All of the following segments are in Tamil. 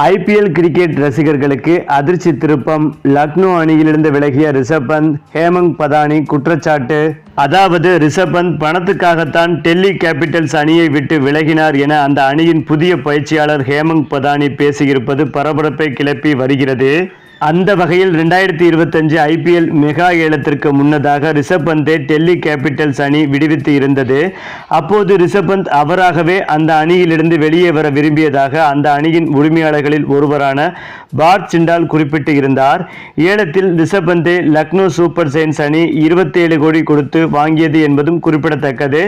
ஐபிஎல் கிரிக்கெட் ரசிகர்களுக்கு அதிர்ச்சி திருப்பம். லக்னோ அணியிலிருந்து விலகிய ரிஷப் பந்த் ஹேமங் பதானி குற்றச்சாட்டு. அதாவது ரிஷப் பந்த் பணத்துக்காகத்தான் டெல்லி கேபிட்டல்ஸ் அணியை விட்டு விலகினார் என அந்த அணியின் புதிய பயிற்சியாளர் ஹேமங் பதானி பேசியிருப்பது பரபரப்பை கிளப்பி வருகிறது. அந்த வகையில் ரெண்டாயிரத்தி இருபத்தஞ்சு ஐபிஎல் மெகா ஏலத்திற்கு முன்னதாக ரிஷப் பந்தை டெல்லி கேபிட்டல்ஸ் அணி விடுவித்து இருந்தது. அப்போது ரிஷப் பந்த் அவராகவே அந்த அணியிலிருந்து வெளியே வர விரும்பியதாக அந்த அணியின் உரிமையாளர்களில் ஒருவரான பார் சிண்டால் குறிப்பிட்டு இருந்தார். ஏலத்தில் ரிஷப் பந்தை லக்னோ சூப்பர் சைன்ஸ் அணி இருபத்தேழு கோடி கொடுத்து வாங்கியது என்பதும் குறிப்பிடத்தக்கது.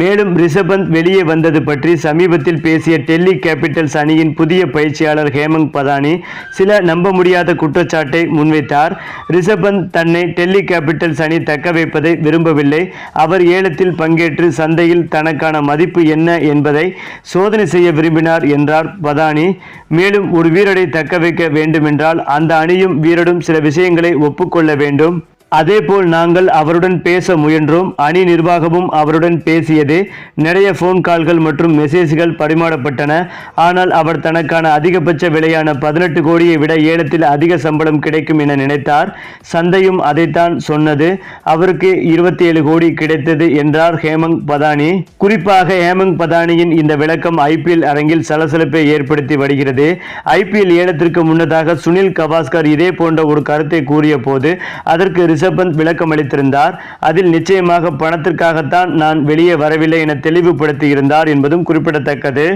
மேலும் ரிஷபந்த் வெளியே வந்தது பற்றி சமீபத்தில் பேசிய டெல்லி கேபிட்டல்ஸ் அணியின் புதிய பயிற்சியாளர் ஹேமந்த் பதானி சில நம்ப முடியாத குற்றச்சாட்டை முன்வைத்தார். ரிஷபந்த் தன்னை டெல்லி கேபிட்டல்ஸ் அணி தக்க வைப்பதை விரும்பவில்லை. அவர் ஏலத்தில் பங்கேற்று சந்தையில் தனக்கான மதிப்பு என்ன என்பதை சோதனை செய்ய விரும்பினார் என்றார் பதானி. மேலும் ஒரு வீரரை தக்க வைக்க வேண்டுமென்றால் அந்த அணியும் வீரரும் சில விஷயங்களை ஒப்புக்கொள்ள வேண்டும். அதேபோல் நாங்கள் அவருடன் பேச முயன்றோம். அணி நிர்வாகமும் அவருடன் பேசியது. நிறைய ஃபோன் கால்கள் மற்றும் மெசேஜ்கள் பரிமாறப்பட்டன. ஆனால் அவர் தனக்கான அதிகபட்ச விலையான பதினெட்டு கோடியை விட ஏலத்தில் அதிக சம்பளம் கிடைக்கும் என நினைத்தார். சந்தையும் அதைத்தான் சொன்னது. அவருக்கு இருபத்தி ஏழு கோடி கிடைத்தது என்றார் ஹேமங் பதானி. குறிப்பாக ஹேமங் பதானியின் இந்த விளக்கம் ஐபிஎல் அரங்கில் சலசலப்பை ஏற்படுத்தி வருகிறது. ஐபிஎல் ஏலத்திற்கு முன்னதாக சுனில் கவாஸ்கர் இதே போன்ற ஒரு கருத்தை கூறிய போது அதற்கு ரிஷப் பந்த் விளக்கம் அளித்திருந்தார். அதில் நிச்சயமாக பணத்திற்காகத்தான் நான் வெளியே வரவில்லை என தெளிவுபடுத்தியிருந்தார் என்பதும் குறிப்பிடத்தக்கது.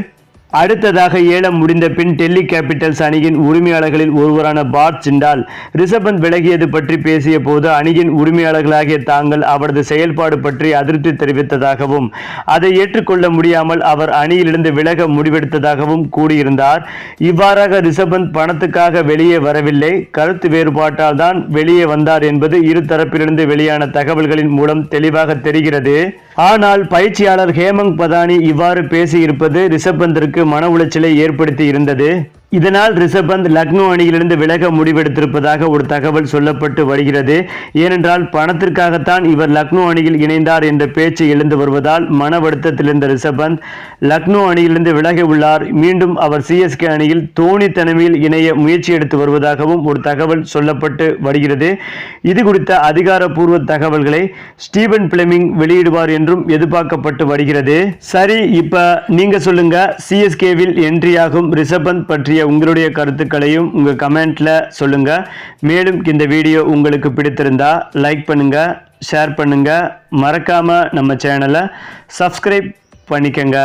அடுத்ததாக ஏலம் முடிந்த பின் டெல்லி கேபிட்டல்ஸ் அணியின் உரிமையாளர்களில் ஒருவரான பாட் சிண்டால் ரிஷபந்த் விலகியது பற்றி பேசிய போது அணியின் உரிமையாளர்களாகிய தாங்கள் அவரது செயல்பாடு பற்றி அதிருப்தி தெரிவித்ததாகவும் அதை ஏற்றுக்கொள்ள முடியாமல் அவர் அணியிலிருந்து விலக முடிவெடுத்ததாகவும் கூறியிருந்தார். இவ்வாறாக ரிஷபந்த் பணத்துக்காக வெளியே வரவில்லை. கருத்து வேறுபாட்டால் தான் வெளியே வந்தார் என்பது இரு தரப்பிலிருந்து வெளியான தகவல்களின் மூலம் தெளிவாக தெரிகிறது. ஆனால் பயிற்சியாளர் ஹேமங் பதானி இவ்வாறு பேசியிருப்பது ரிஷபந்திற்கு மன உளைச்சலை ஏற்படுத்தி இருந்தது. இதனால் ரிஷபந்த் லக்னோ அணியிலிருந்து விலக முடிவெடுத்திருப்பதாக ஒரு தகவல் சொல்லப்பட்டு வருகிறது. ஏனென்றால் பணத்திற்காகத்தான் இவர் லக்னோ அணியில் இணைந்தார் என்ற பேச்சு எழுந்து வருவதால் மன வருத்தத்தில் இருந்த ரிஷபந்த் லக்னோ அணியிலிருந்து விலக உள்ளார். மீண்டும் அவர் சிஎஸ்கே அணியில் தோனி தலைமையில் இணைய முயற்சி எடுத்து வருவதாகவும் ஒரு தகவல் சொல்லப்பட்டு வருகிறது. இது குறித்த அதிகாரப்பூர்வ தகவல்களை ஸ்டீபன் பிளமிங் வெளியிடுவார் என்றும் எதிர்பார்க்கப்பட்டு வருகிறது. சரி இப்ப நீங்க சொல்லுங்க சிஎஸ்கேவில் என்ட்ரியாகும் ரிஷபந்த் பற்றிய உங்களுடைய கருத்துக்களையும் உங்க கமெண்ட்ல சொல்லுங்க. மேலும் இந்த வீடியோ உங்களுக்கு பிடித்திருந்தா லைக் பண்ணுங்க ஷேர் பண்ணுங்க. மறக்காம நம்ம சேனலை சப்ஸ்கிரைப் பண்ணிக்கங்க.